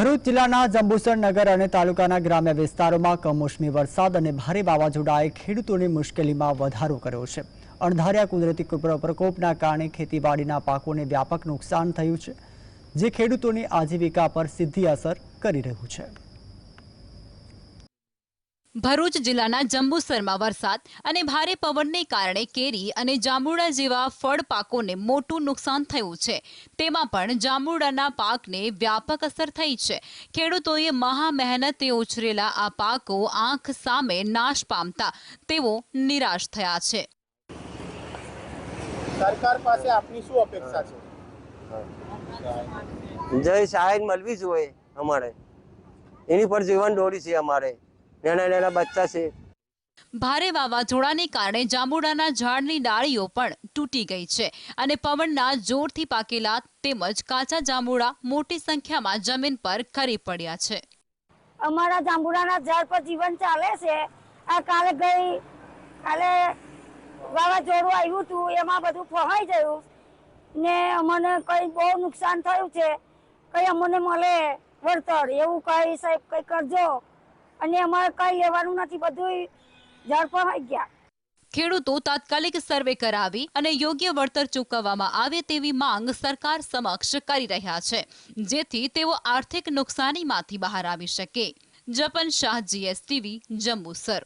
ભરૂચ જિલ્લાના જંબુસર નગર અને તાલુકાના ગ્રામ્ય વિસ્તારોમાં કમોસમી વરસાદ અને ભારે વાવાઝોડાએ ખેડૂતોની મુશ્કેલીમાં વધારો કર્યો છે. અણધાર્યા કુદરતી પ્ર- પ્રકોપના કારણે ખેતીવાડીના પાકોને વ્યાપક નુકસાન થયું છે, જે ખેડૂતોની આજીવિકા પર સીધી અસર કરી રહ્યું છે. ભરૂચ જિલ્લાના જંબુસરમાં વરસાદ અને ભારે પવનને કારણે કેરી અને જાંબુડા જેવા ફળ પાકોને મોટું નુકસાન થયું છે. તેમાં પણ જાંબુડાના પાકને વ્યાપક અસર થઈ છે. ખેડૂતોએ મહા મહેનતે ઉછરેલા આ પાકો આંખ સામે નાશ પામતા તેઓ નિરાશ થયા છે. સરકાર પાસે આપની શું અપેક્ષા છે? જય સહાય મળવી જોઈએ અમારે. એની પર જીવન દોરી છે અમારે. નાના નાના બચ્ચા છે. ભારે વાવાઝોડાને કારણે જાંબુડાના ઝાડની ડાળીઓ પણ તૂટી ગઈ છે અને પવનના જોરથી પાકેલા તેમજ કાચા જાંબુડા મોટી સંખ્યામાં જમીન પર ખરી પડ્યા છે. અમારા જાંબુડાના ઝાડ પર જીવન ચાલે છે. આ કાલે ગઈ કાલે વાવાઝોડું આવ્યું હતું એમાં બધું ફવાઈ ગયું ને અમને કઈ બહુ નુકસાન થયું છે. કઈ અમને મળે વળતર એવું કઈ સાહેબ કઈ કરજો. અને અમારે કઈ લેવાનું નથી બધું ઝાડ ફવાઈ ગયા. ખેડૂતો તાત્કાલિક સર્વે કરાવી અને યોગ્ય વળતર ચૂકવવામાં આવે તેવી માંગ સરકાર સમક્ષ કરી રહ્યા છે, જેથી તેઓ આર્થિક નુકસાનીમાંથી બહાર આવી શકે. જપન શાહ જીએસટીવી જંબુસર.